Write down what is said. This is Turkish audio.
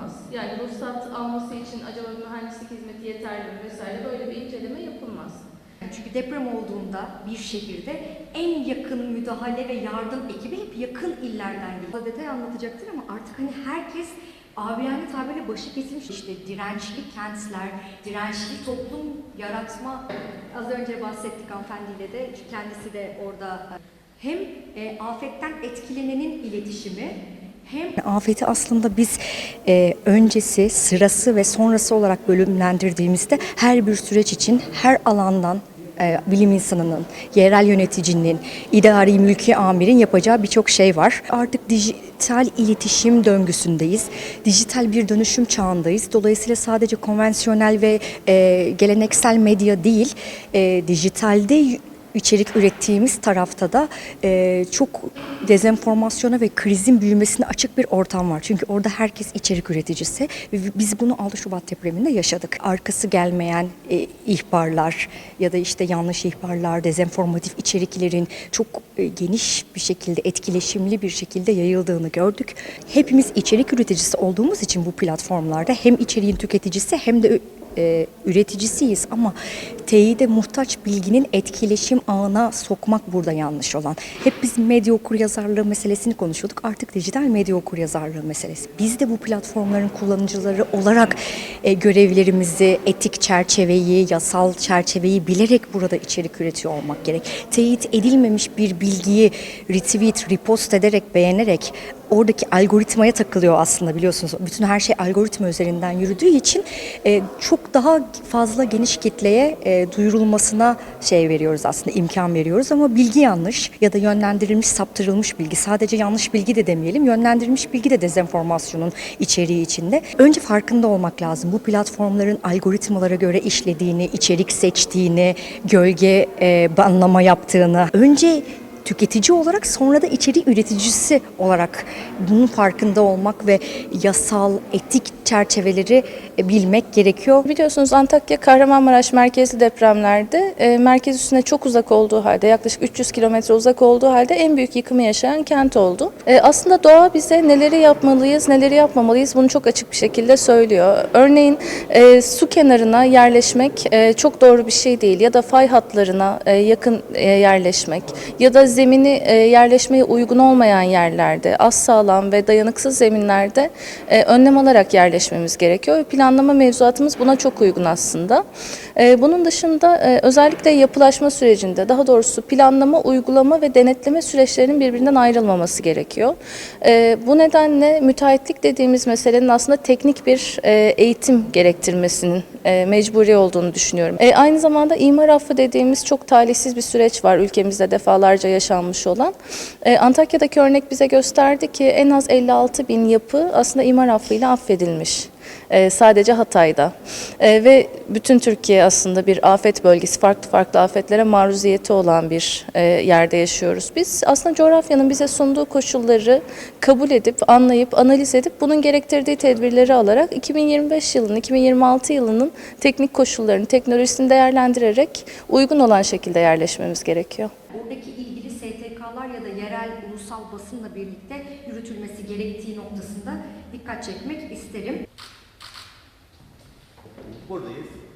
yapılmaz. Yani ruhsat alması için acaba mühendislik hizmeti yeterli mi vesaire böyle bir inceleme yapılmaz. Çünkü deprem olduğunda bir şehirde en yakın müdahale ve yardım ekibi hep yakın illerden geliyor. Detay anlatacaktır ama artık hani herkes abiyane tabirle başı kesilmiş işte dirençli kentler, dirençli toplum yaratma. Az önce bahsettik hanımefendiyle de kendisi de orada hem e, afetten etkilenenin iletişimi hem Afeti aslında biz e, öncesi, sırası ve sonrası olarak bölümlendirdiğimizde her bir süreç için her alandan e, bilim insanının, yerel yöneticinin, idari mülki amirin yapacağı birçok şey var. Artık dijital iletişim döngüsündeyiz. Dijital bir dönüşüm çağındayız. Dolayısıyla sadece konvansiyonel ve e, geleneksel medya değil, e, dijitalde içerik ürettiğimiz tarafta da e, çok dezenformasyona ve krizin büyümesine açık bir ortam var. Çünkü orada herkes içerik üreticisi biz bunu 6 Şubat depreminde yaşadık. Arkası gelmeyen e, ihbarlar ya da işte yanlış ihbarlar, dezenformatif içeriklerin çok e, geniş bir şekilde, etkileşimli bir şekilde yayıldığını gördük. Hepimiz içerik üreticisi olduğumuz için bu platformlarda hem içeriğin tüketicisi hem de e, üreticisiyiz ama teyide muhtaç bilginin etkileşim ağına sokmak burada yanlış olan. Hep biz medya okur yazarlığı meselesini konuşuyorduk. Artık dijital medya okur yazarlığı meselesi. Biz de bu platformların kullanıcıları olarak e, görevlerimizi, etik çerçeveyi, yasal çerçeveyi bilerek burada içerik üretiyor olmak gerek. Teyit edilmemiş bir bilgiyi retweet, repost ederek, beğenerek oradaki algoritmaya takılıyor aslında biliyorsunuz. Bütün her şey algoritma üzerinden yürüdüğü için e, çok daha fazla geniş kitleye e, duyurulmasına şey veriyoruz aslında imkan veriyoruz ama bilgi yanlış ya da yönlendirilmiş, saptırılmış bilgi. Sadece yanlış bilgi de demeyelim. Yönlendirilmiş bilgi de dezenformasyonun içeriği içinde. Önce farkında olmak lazım. Bu platformların algoritmalara göre işlediğini, içerik seçtiğini, gölge e, banlama yaptığını. Önce tüketici olarak sonra da içeriği üreticisi olarak bunun farkında olmak ve yasal, etik çerçeveleri e, bilmek gerekiyor. Biliyorsunuz Antakya Kahramanmaraş merkezli depremlerde e, merkez üstüne çok uzak olduğu halde yaklaşık 300 kilometre uzak olduğu halde en büyük yıkımı yaşayan kent oldu. E, aslında doğa bize neleri yapmalıyız, neleri yapmamalıyız bunu çok açık bir şekilde söylüyor. Örneğin su kenarına yerleşmek çok doğru bir şey değil ya da fay hatlarına yakın yerleşmek ya da zemini yerleşmeye uygun olmayan yerlerde, az sağlam ve dayanıksız zeminlerde önlem alarak yerleşmemiz gerekiyor. Planlama mevzuatımız buna çok uygun aslında. E, bunun dışında e, özellikle yapılaşma sürecinde, daha doğrusu planlama, uygulama ve denetleme süreçlerinin birbirinden ayrılmaması gerekiyor. E, bu nedenle müteahhitlik dediğimiz meselenin aslında teknik bir e, eğitim gerektirmesinin e, mecburi olduğunu düşünüyorum. Aynı zamanda imar affı dediğimiz çok talihsiz bir süreç var ülkemizde defalarca yaşanmış olan. Antakya'daki örnek bize gösterdi ki en az 56 bin yapı aslında imar affıyla affedilmiş. E, sadece Hatay'da E, ve bütün Türkiye aslında bir afet bölgesi farklı farklı afetlere maruziyeti olan bir e, yerde yaşıyoruz. Biz aslında coğrafyanın bize sunduğu koşulları kabul edip anlayıp analiz edip bunun gerektirdiği tedbirleri alarak 2025 yılının 2026 yılının teknik koşullarını teknolojisini değerlendirerek uygun olan şekilde yerleşmemiz gerekiyor. oradaki ilgili STK'lar ya da yerel ulusal basınla birlikte yürütülmesi gerektiği noktasında dikkat çekmek isterim. poderes